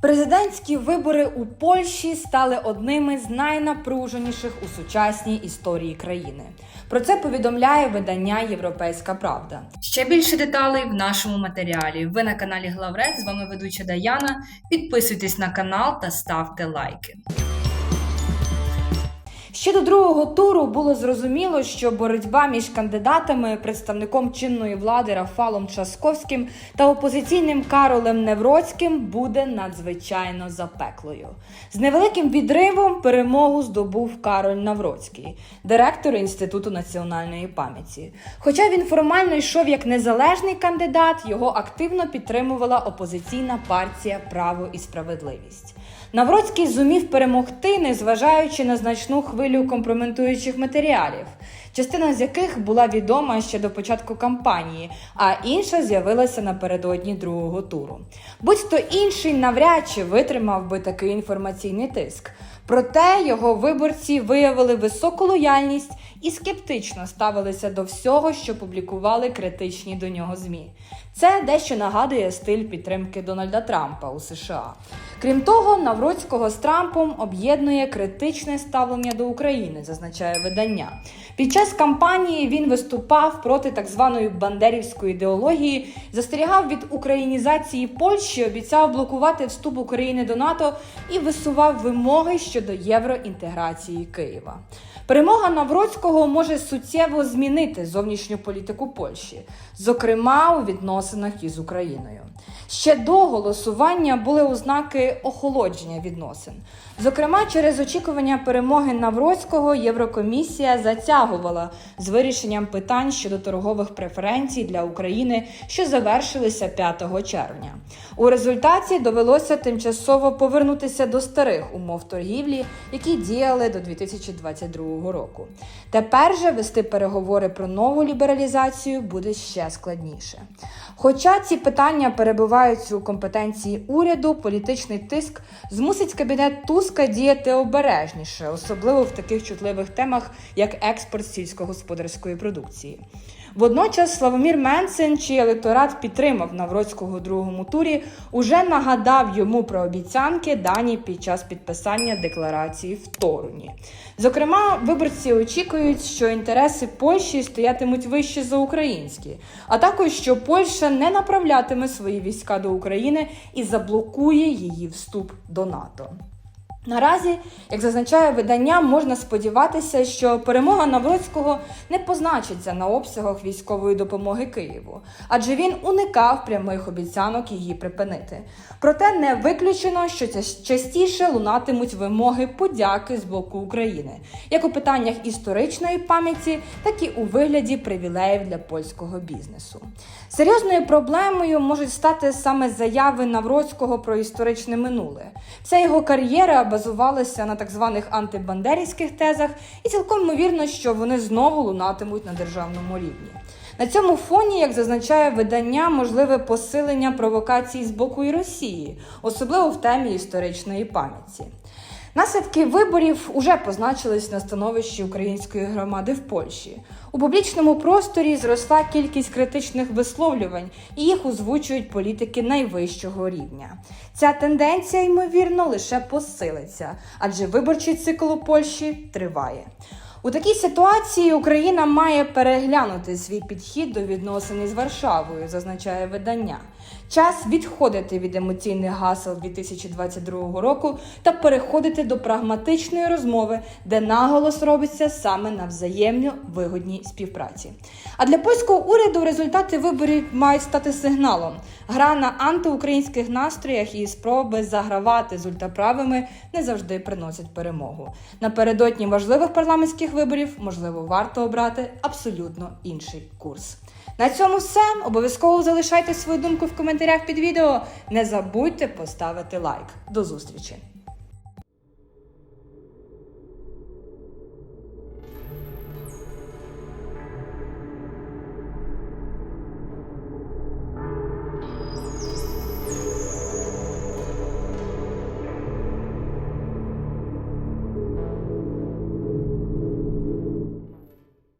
Президентські вибори у Польщі стали одними з найнапруженіших у сучасній історії країни. Про це повідомляє видання Європейська Правда. Ще більше деталей в нашому матеріалі. Ви на каналі Главрець. З вами ведуча Даяна. Підписуйтесь на канал та ставте лайки. Ще до другого туру було зрозуміло, що боротьба між кандидатами, представником чинної влади Рафалом Часковським та опозиційним Каролем Невроцьким буде надзвичайно запеклою. З невеликим відривом перемогу здобув Кароль Навроцький, директор Інституту національної пам'яті. Хоча він формально йшов як незалежний кандидат, його активно підтримувала опозиційна партія Право і справедливість. Навроцький зумів перемогти, незважаючи на значну хвилю компрометуючих матеріалів, частина з яких була відома ще до початку кампанії, а інша з'явилася напередодні другого туру. Будь-хто інший навряд чи витримав би такий інформаційний тиск. Проте його виборці виявили високу лояльність і скептично ставилися до всього, що публікували критичні до нього ЗМІ. Це дещо нагадує стиль підтримки Дональда Трампа у США. Крім того, Навроцького з Трампом об'єднує критичне ставлення до України, зазначає видання. Під час кампанії він виступав проти так званої бандерівської ідеології, застерігав від українізації Польщі, обіцяв блокувати вступ України до НАТО і висував вимоги щодо євроінтеграції Києва. Перемога Навроцького може суттєво змінити зовнішню політику Польщі, зокрема у відносинах із Україною. Ще до голосування були ознаки охолодження відносин. Зокрема, через очікування перемоги Навроцького Єврокомісія затягувала з вирішенням питань щодо торгових преференцій для України, що завершилися 5 червня. У результаті довелося тимчасово повернутися до старих умов торгівлі, які діяли до 2022 року. Тепер же вести переговори про нову лібералізацію буде ще складніше. Хоча ці питання перебувають у компетенції уряду, політичний тиск змусить кабінет Туска діяти обережніше, особливо в таких чутливих темах, як експорт сільськогосподарської продукції. Водночас Славомір Менцин, чий електорат підтримав Навроцького у другому турі, уже нагадав йому про обіцянки, дані під час підписання декларації в Торуні. Зокрема, виборці очікують, що інтереси Польщі стоятимуть вище за українські, а також що Польща не направлятиме свої війська до України і заблокує її вступ до НАТО. Наразі, як зазначає видання, можна сподіватися, що перемога Навроцького не позначиться на обсягах військової допомоги Києву, адже він уникав прямих обіцянок її припинити. Проте не виключено, що частіше лунатимуть вимоги подяки з боку України, як у питаннях історичної пам'яті, так і у вигляді привілеїв для польського бізнесу. Серйозною проблемою можуть стати саме заяви Навроцького про історичне минуле. Вся його кар'єра базувалася на так званих антибандерівських тезах, і цілком ймовірно, що вони знову лунатимуть на державному рівні. На цьому фоні, як зазначає видання, можливе посилення провокацій з боку і Росії, особливо в темі історичної пам'яті. Наслідки виборів уже позначились на становищі української громади в Польщі. У публічному просторі зросла кількість критичних висловлювань, і їх озвучують політики найвищого рівня. Ця тенденція, ймовірно, лише посилиться, адже виборчий цикл у Польщі триває. У такій ситуації Україна має переглянути свій підхід до відносин із Варшавою, зазначає видання. Час відходити від емоційних гасел 2022 року та переходити до прагматичної розмови, де наголос робиться саме на взаємно вигодній співпраці. А для польського уряду результати виборів мають стати сигналом. Гра на антиукраїнських настроях і спроби загравати з ультраправими не завжди приносять перемогу. Напередодні важливих парламентських виборів можливо варто обрати абсолютно інший курс. На цьому все. Обов'язково залишайте свою думку в коментарях під відео. Не забудьте поставити лайк. До зустрічі!